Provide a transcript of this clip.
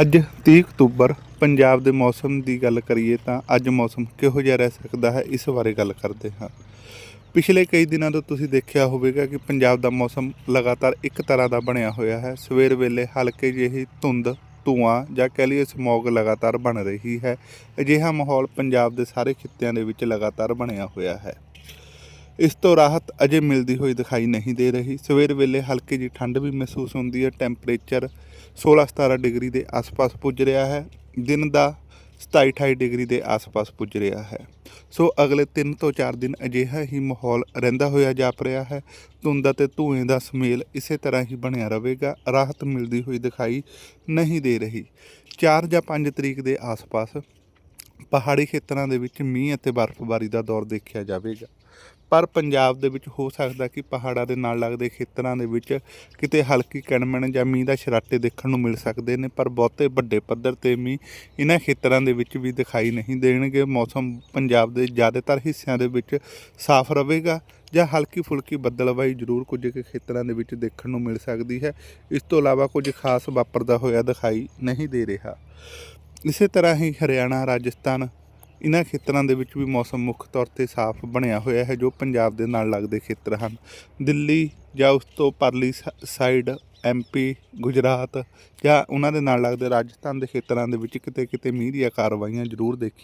ਅੱਜ 30 ਅਕਤੂਬਰ ਪੰਜਾਬ ਦੇ ਮੌਸਮ ਦੀ ਗੱਲ ਕਰੀਏ ਤਾਂ ਅੱਜ ਮੌਸਮ ਕਿਹੋ ਜਿਹਾ ਰਹਿ ਸਕਦਾ ਹੈ, ਇਸ ਬਾਰੇ ਗੱਲ ਕਰਦੇ ਹਾਂ। ਪਿਛਲੇ ਕਈ ਦਿਨਾਂ ਤੋਂ ਤੁਸੀਂ ਦੇਖਿਆ ਹੋਵੇਗਾ ਕਿ ਪੰਜਾਬ ਦਾ ਮੌਸਮ ਲਗਾਤਾਰ ਇੱਕ ਤਰ੍ਹਾਂ ਦਾ ਬਣਿਆ ਹੋਇਆ ਹੈ। ਸਵੇਰ ਵੇਲੇ ਹਲਕੇ ਜਿਹੀ ਧੁੰਦ, ਧੂਆਂ ਜਾਂ ਕਹਿ ਲਈਏ ਸਮੌਗ ਲਗਾਤਾਰ ਬਣ ਰਹੀ ਹੈ। ਅਜਿਹਾ ਮਾਹੌਲ ਪੰਜਾਬ ਦੇ ਸਾਰੇ ਖਿੱਤਿਆਂ ਦੇ ਵਿੱਚ ਲਗਾਤਾਰ ਬਣਿਆ ਹੋਇਆ ਹੈ। ਇਸ ਤੋਂ ਰਾਹਤ ਅਜੇ ਮਿਲਦੀ ਹੋਈ ਦਿਖਾਈ ਨਹੀਂ ਦੇ ਰਹੀ। ਸਵੇਰ ਵੇਲੇ ਹਲਕੀ ਜਿਹੀ ਠੰਡ ਵੀ ਮਹਿਸੂਸ ਹੁੰਦੀ ਹੈ। ਟੈਂਪਰੇਚਰ 16-17 ਡਿਗਰੀ ਦੇ ਆਸ-ਪਾਸ ਪੁੱਜ ਰਿਹਾ ਹੈ। ਦਿਨ ਦਾ 27-28 ਡਿਗਰੀ ਦੇ ਆਸ-ਪਾਸ ਪੁੱਜ ਰਿਹਾ ਹੈ। ਸੋ ਅਗਲੇ 3 ਤੋਂ 4 ਦਿਨ ਅਜਿਹਾ ਹੀ ਮਾਹੌਲ ਰਹਿੰਦਾ ਹੋਇਆ ਜਾਪ ਰਿਹਾ ਹੈ। ਧੁੰਦ ਅਤੇ ਧੂਏ ਦਾ ਸਮੇਲ ਇਸੇ ਤਰ੍ਹਾਂ ਹੀ ਬਣਿਆ ਰਹੇਗਾ। ਰਾਹਤ ਮਿਲਦੀ ਹੋਈ ਦਿਖਾਈ ਨਹੀਂ ਦੇ ਰਹੀ। 4 ਜਾਂ 5 ਤਰੀਕ ਦੇ ਆਸ-ਪਾਸ ਪਹਾੜੀ ਖੇਤਰਾਂ ਦੇ ਵਿੱਚ ਮੀਂਹ ਅਤੇ ਬਰਫ਼ਬਾਰੀ ਦਾ ਦੌਰ ਦੇਖਿਆ ਜਾਵੇਗਾ। ਪਰ ਪੰਜਾਬ ਦੇ ਵਿੱਚ ਹੋ ਸਕਦਾ ਕਿ ਪਹਾੜਾਂ ਦੇ ਨਾਲ ਲੱਗਦੇ ਖੇਤਰਾਂ ਦੇ ਵਿੱਚ ਕਿਤੇ ਹਲਕੀ ਕਣਮਣ ਜਾਂ ਮੀਂਹ ਦਾ ਛਰਾਟੇ ਦੇਖਣ ਨੂੰ ਮਿਲ ਸਕਦੇ ਨੇ, ਪਰ ਬਹੁਤੇ ਵੱਡੇ ਪੱਧਰ ਤੇ ਮੀਂਹ ਇਹਨਾਂ ਖੇਤਰਾਂ ਦੇ ਵਿੱਚ ਵੀ ਦਿਖਾਈ ਨਹੀਂ ਦੇਣਗੇ। ਮੌਸਮ ਪੰਜਾਬ ਦੇ ਜ਼ਿਆਦਾਤਰ ਹਿੱਸਿਆਂ ਦੇ ਵਿੱਚ ਸਾਫ਼ ਰਹੇਗਾ ਜਾਂ ਹਲਕੀ ਫੁਲਕੀ ਬੱਦਲਵਾਈ ਜ਼ਰੂਰ ਕੁਝ ਕੁ ਖੇਤਰਾਂ ਦੇ ਵਿੱਚ ਦੇਖਣ ਨੂੰ ਮਿਲ ਸਕਦੀ ਹੈ। ਇਸ ਤੋਂ ਇਲਾਵਾ ਕੁਝ ਖਾਸ ਵਾਪਰਦਾ ਹੋਇਆ ਦਿਖਾਈ ਨਹੀਂ ਦੇ ਰਿਹਾ। ਇਸੇ ਤਰ੍ਹਾਂ ਹੀ ਹਰਿਆਣਾ, ਰਾਜਸਥਾਨ ਇਹਨਾਂ ਖੇਤਰਾਂ ਦੇ ਵਿੱਚ ਵੀ ਮੌਸਮ ਮੁੱਖ ਤੌਰ ਤੇ ਸਾਫ਼ ਬਣਿਆ ਹੋਇਆ ਹੈ, ਜੋ ਪੰਜਾਬ ਦੇ ਨਾਲ ਲੱਗਦੇ ਖੇਤਰ ਹਨ। ਦਿੱਲੀ ਜਾਂ ਉਸ ਤੋਂ ਪਰਲੀ ਸ- ਸਾਈਡ ਐਮਪੀ ਗੁਜਰਾਤ ਜਾਂ ਉਹਨਾਂ ਦੇ ਨਾਲ ਲੱਗਦੇ ਰਾਜਸਥਾਨ ਦੇ ਖੇਤਰਾਂ ਦੇ ਵਿੱਚ ਕਿਤੇ ਕਿਤੇ ਮੀਂਹ ਦੀਆਂ ਕਾਰਵਾਈਆਂ ਜ਼ਰੂਰ ਦੇਖੀਆਂ